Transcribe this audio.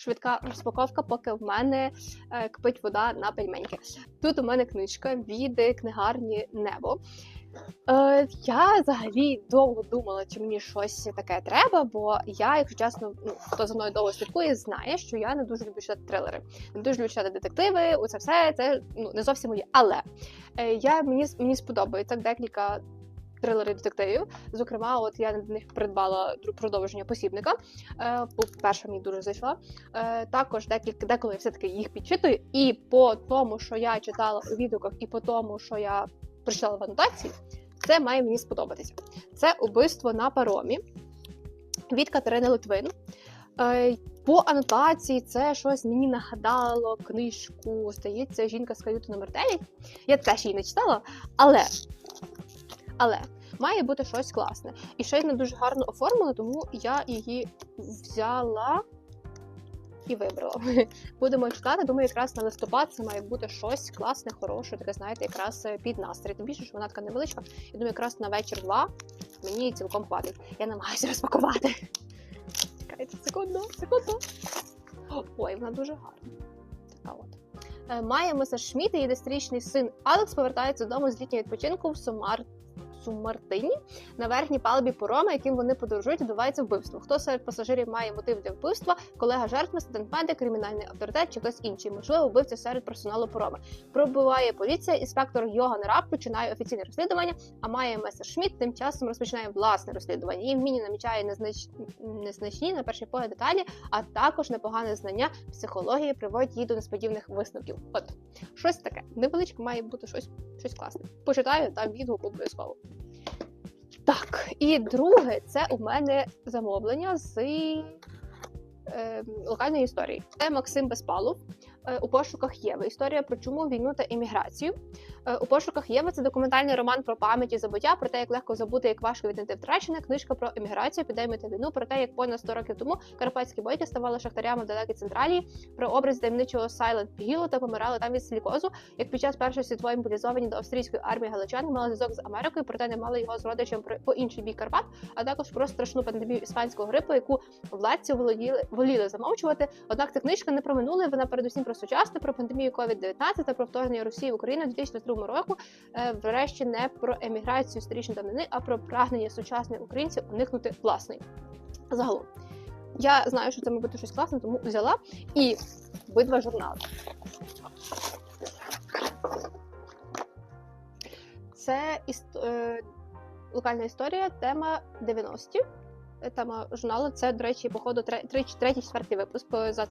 швидка розпаковка, поки в мене е, кипить вода на пельменьки. Тут у мене книжка від книгарні Небо. Е, я взагалі довго думала, чи мені щось таке треба, бо я, якщо чесно, ну хто за мною довго слідкує, знає, що я не дуже люблю читати трилери, не дуже люблю читати детективи. Оце все це ну не зовсім моє. Але е, я мені мені сподобається декілька трилерів детективів. Зокрема, от я на них придбала продовження посібника. Е, перша мені дуже зайшла. Е, також декілька деколи я все-таки їх підчитую. І по тому, що я читала у відгуках, і по тому, що я прочитала в анотації, це має мені сподобатися. Це убивство на паромі від Катерини Литвин. Е, По анотації це щось мені нагадало книжку. Здається, жінка з каюти номер 9. Я теж її не читала, але, але має бути щось класне. І ще й не дуже гарно оформлено, тому я її взяла і вибрала. Будемо читати. Думаю, якраз на листопад це має бути щось класне, хороше, таке, знаєте, якраз е, під настрій. Тим більше, що вона така невеличка. Я думаю, якраз на вечір два мені цілком хватить. Я намагаюся розпакувати. Чекайте, секунду, секунду. Ой, вона дуже гарна. Така от. Е, Майя Месершміт і її десятирічний син Алекс повертаються додому з літнього відпочинку в Сумар. Сумартині на верхній палубі пороми, яким вони подорожують, відбувається вбивство. Хто серед пасажирів має мотив для вбивства? Колега жертви, студент медик, кримінальний авторитет чи хтось інший. Можливо, вбивця серед персоналу пороми. Пробиває поліція. Інспектор Йоган Раб починає офіційне розслідування. А Майя Месершміт тим часом розпочинає власне розслідування. Її вміння намічає незнач... незначні на перший погляд деталі, а також непогане знання психології приводять її до несподіваних висновків. От щось таке невеличке має бути щось, щось класне. Почитаю там відгук обов'язково. Так, і друге, це у мене замовлення з е, локальної історії. Це Максим Безпалов у пошуках Єви. Історія про чуму, війну та імміграцію. Е, у пошуках Єви це документальний роман про пам'ять і забуття, про те, як легко забути, як важко віднайти втрачене. Книжка про еміграцію, епідемію та війну, про те, як понад 100 років тому карпатські бойки ставали шахтарями в далекій централії, про образ таємничого Сайлент Гілу та помирали там від силікозу, як під час першої світової мобілізовані до австрійської армії галичани мали зв'язок з Америкою, проте не мали його з родичем по інший бік Карпат, а також про страшну пандемію іспанського грипу, яку владці володіли воліли замовчувати. Однак ця книжка не про минуле, вона передусім про сучасне, про пандемію COVID-19 та про вторгнення Росії в Україну 2022 року. Е, Врешті не про еміграцію сторічної давнини, а про прагнення сучасних українців уникнути власної. Загалом. Я знаю, що це має бути щось класне, тому взяла і обидва журнали. Це іс- е, локальна історія, тема 90-ті. Тема журналу. Це, до речі, походу, третій, третій, четвертий випуск. За